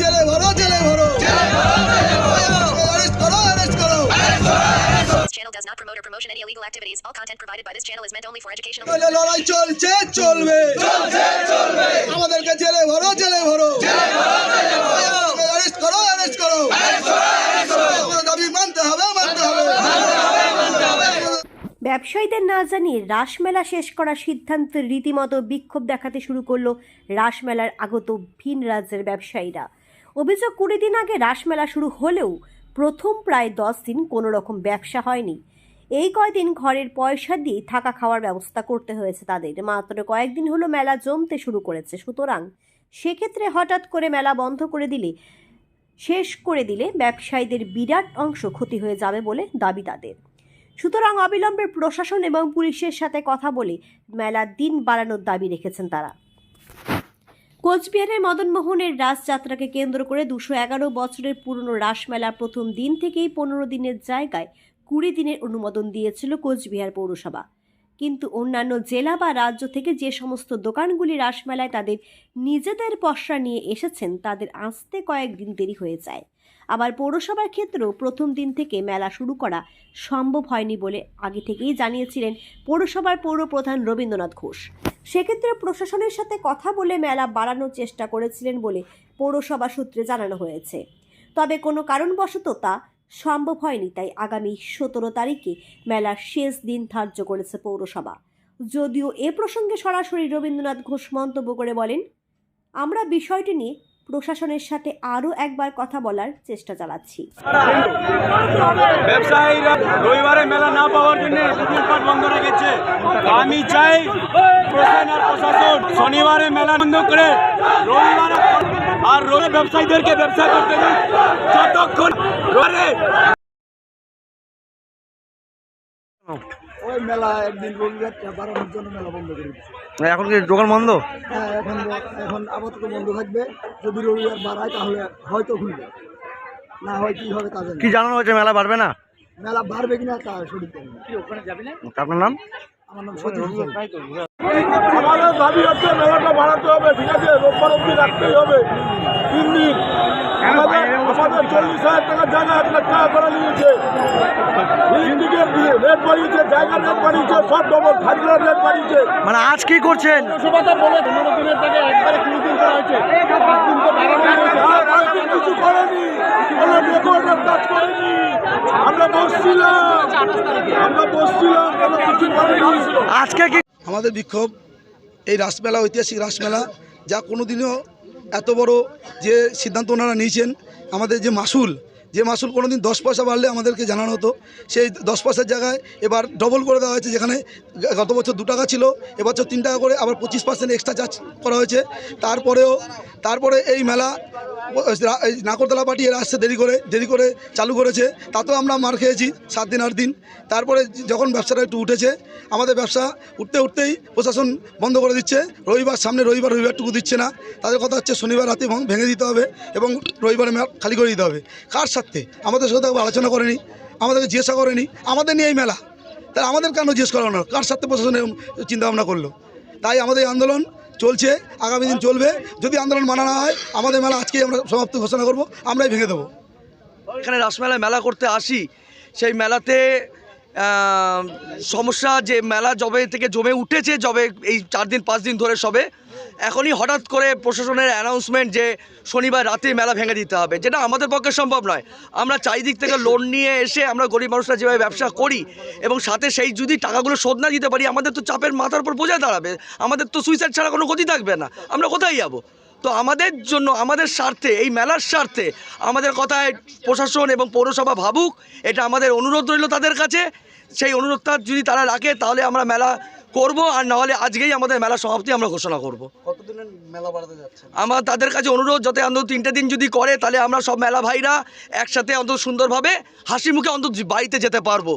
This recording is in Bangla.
জেলে ভরো জেলে ভরো। লড়াই চলছে চলবে। আমাদেরকে জেলে জেলে অ্যারেস্ট করো অ্যারেস্ট করো। দাবি মানতে হবে মানতে হবে। ব্যবসায়ীদের না জানিয়ে রাসমেলা শেষ করার সিদ্ধান্তে রীতিমতো বিক্ষোভ দেখাতে শুরু করল রাসমেলার আগত ভিন রাজ্যের ব্যবসায়ীরা। অভিযোগ কুড়ি দিন আগে রাসমেলা শুরু হলেও প্রথম প্রায় দশ দিন কোনো রকম ব্যবসা হয়নি। এই কয়দিন ঘরের পয়সা দিয়ে থাকা খাওয়ার ব্যবস্থা করতে হয়েছে তাদের। মাত্র কয়েকদিন হলো মেলা জমতে শুরু করেছে। সুতরাং সেক্ষেত্রে হঠাৎ করে মেলা বন্ধ করে দিলে, শেষ করে দিলে ব্যবসায়ীদের বিরাট অংশ ক্ষতি হয়ে যাবে বলে দাবি তাদের। সুতরাং অবিলম্বে প্রশাসন এবং পুলিশের সাথে কথা বলে মেলার দিন বাড়ানোর দাবি রেখেছেন তারা। কোচবিহারের মদনমোহনের রাসযাত্রাকে কেন্দ্র করে দুশো এগারো বছরের পুরনো রাসমেলা প্রথম দিন থেকেই পনেরো দিনের জায়গায় কুড়ি দিনের অনুমোদন দিয়েছিল কোচবিহার পৌরসভা। কিন্তু অন্যান্য জেলা বা রাজ্য থেকে যে সমস্ত দোকানগুলি রাসমেলায় তাদের নিজেদের পসরা নিয়ে এসেছেন, তাদের আসতে কয়েকদিন দেরি হয়ে যায়। আবার পৌরসভার ক্ষেত্রেও প্রথম দিন থেকে মেলা শুরু করা সম্ভব হয়নি বলে আগে থেকেই জানিয়েছিলেন পৌরসভার পৌরপ্রধান রবীন্দ্রনাথ ঘোষ। সেক্ষেত্রে প্রশাসনের সাথে কথা বলে মেলা বাড়ানোর চেষ্টা করেছিলেন বলে পৌরসভা সূত্রে জানানো হয়েছে। তবে কোনো কারণবশত তা সম্ভব হয়নি, তাই আগামী সতেরো তারিখে মেলার শেষ দিন ধার্য করেছে পৌরসভা। যদিও এ প্রসঙ্গে সরাসরি রবীন্দ্রনাথ ঘোষ মন্তব্য করে বলেন, আমরা বিষয়টি নিয়ে প্রশাসনের সাথে আরও একবার কথা বলার চেষ্টা চালাচ্ছি। ব্যবসায়ীরা রবিবারে মেলা না পাওয়ার জন্য দোকানপাট বন্ধ রেখেছে। আমি চাই প্রশাসন শনিবারে মেলা বন্ধ করে রবিবারে আর রবি ব্যবসায়ীদেরকে ব্যবসা করতে দিন। যতক্ষণ মেলা একদিন রবিবারটা বাড়ানোর জন্য মেলা বন্ধ করে দিচ্ছে। এখন কি দোকান বন্ধ? হ্যাঁ এখন এখন আপাতত বন্ধ থাকবে। যদি রবিবার বাড়ায় তাহলে হয়তো খুলবে। না হয় কি হবে তা জানি কি জানানো হয়েছে মেলা বাড়বে না? মেলা বাড়বে কিনা তা সঠিক জানি না। আপনার নাম? আমার নাম সতীশ আমাদের দাবি হচ্ছে মেলাটা বাড়াতে হবে ঠিক আছে? রোববার অব্দি রাখতেই হবে। তিন দিন। আমাদের আমাদের চল্লিশ হাজার টাকার জায়গা এক লাখ টাকা করে নিয়েছে সিন্ডিকেট দিয়ে রেট বাড়িয়েছে জায়গার রেট বাড়িয়েছে সব ডবল খাজনার রেট বাড়িয়েছে। মানে আজ কি করছেন? সভাটা বলে পনেরো দিনের জায়গায় একবারে কুড়ি দিন করা হয়েছে। পাঁচ দিন তো বাড়ানো হয়েছে। আর আজকে কিছু করেনি। কোনো রেকর্ডের কাজ করেনি। আমরা বসছিলাম। আমরা বসছিলাম কিছু করেনি। আজকে কি আমাদের বিক্ষোভ এই রাসমেলা ঐতিহাসিক রাসমেলা যা কোনোদিনও এত বড় যে সিদ্ধান্ত ওনারা নিয়েছেন আমাদের যে মাসুল যে মাসুল কোনো দিন দশ পয়সা বাড়লে আমাদেরকে জানানো হতো। সেই দশ পয়সার জায়গায় এবার ডবল করে দেওয়া হয়েছে, যেখানে গত বছর দু টাকা ছিল, এবছর তিন টাকা করে, আবার পঁচিশ পার্সেন্ট এক্সট্রা চার্জ করা হয়েছে। তারপরেও, তারপরে এই মেলা নাকরতলা এরা আসছে দেরি করে দেরি করে চালু করেছে। তাতেও আমরা মার খেয়েছি সাত দিন, আট দিন। তারপরে যখন ব্যবসাটা একটু উঠেছে, আমাদের ব্যবসা উঠতে উঠতেই প্রশাসন বন্ধ করে দিচ্ছে। রবিবার সামনে রবিবার, রবিবারটুকু দিচ্ছে না। তাদের কথা হচ্ছে শনিবার রাতে ভেঙে দিতে হবে এবং রবিবারে খালি করে দিতে হবে। কার সাথে আমাদের সাথে আলোচনা করেনি, আমাদেরকে জিজ্ঞাসা করেনি, আমাদের নিয়ে এই মেলা। তাহলে আমাদের কেন জিজ্ঞেস করানো হলো? কার সাথে প্রশাসন এরকম চিন্তা ভাবনা করল? তাই আমাদের আন্দোলন চলছে, আগামী দিন চলবে। যদি আন্দোলন মানা না হয়, আমাদের মেলা আজকেই আমরা সমাপ্ত ঘোষণা করব, আমরাই ভেঙে দেবো। এখানে রাসমেলায় মেলা করতে আসি, সেই মেলাতে সমস্যা যে মেলা জবে থেকে জমে উঠেছে জবে এই চার দিন, পাঁচ দিন ধরে সবে এখনই হঠাৎ করে প্রশাসনের অ্যানাউন্সমেন্ট যে শনিবার রাতে মেলা ভেঙে দিতে হবে, যেটা আমাদের পক্ষে সম্ভব নয়। আমরা চারিদিক থেকে লোন নিয়ে এসে আমরা গরিব মানুষরা যেভাবে ব্যবসা করি এবং সাথে সেই যদি টাকাগুলো শোধ না দিতে পারি, আমাদের তো চাপের মাথার উপর বোঝা দাঁড়াবে। আমাদের তো সুইসাইড ছাড়া কোনো গতি থাকবে না। আমরা কোথায় যাব? তো আমাদের জন্য আমাদের স্বার্থে এই মেলার স্বার্থে আমাদের কথায় প্রশাসন এবং পৌরসভা ভাবুক এটা আমাদের অনুরোধ রইল তাদের কাছে। সেই অনুরোধটা যদি তারা রাখে তাহলে আমরা মেলা করব আর নাহলে আজকেই আমাদের মেলা সমাপ্তি আমরা ঘোষণা করব। কতদিনের মেলা বাড়াতে যাচ্ছে আমার তাদের কাছে অনুরোধ যাতে অন্তত তিনটে দিন যদি করে তাহলে আমরা সব মেলা ভাইরা একসাথে অন্তত সুন্দরভাবে হাসি মুখে অন্তত বাড়িতে যেতে পারব।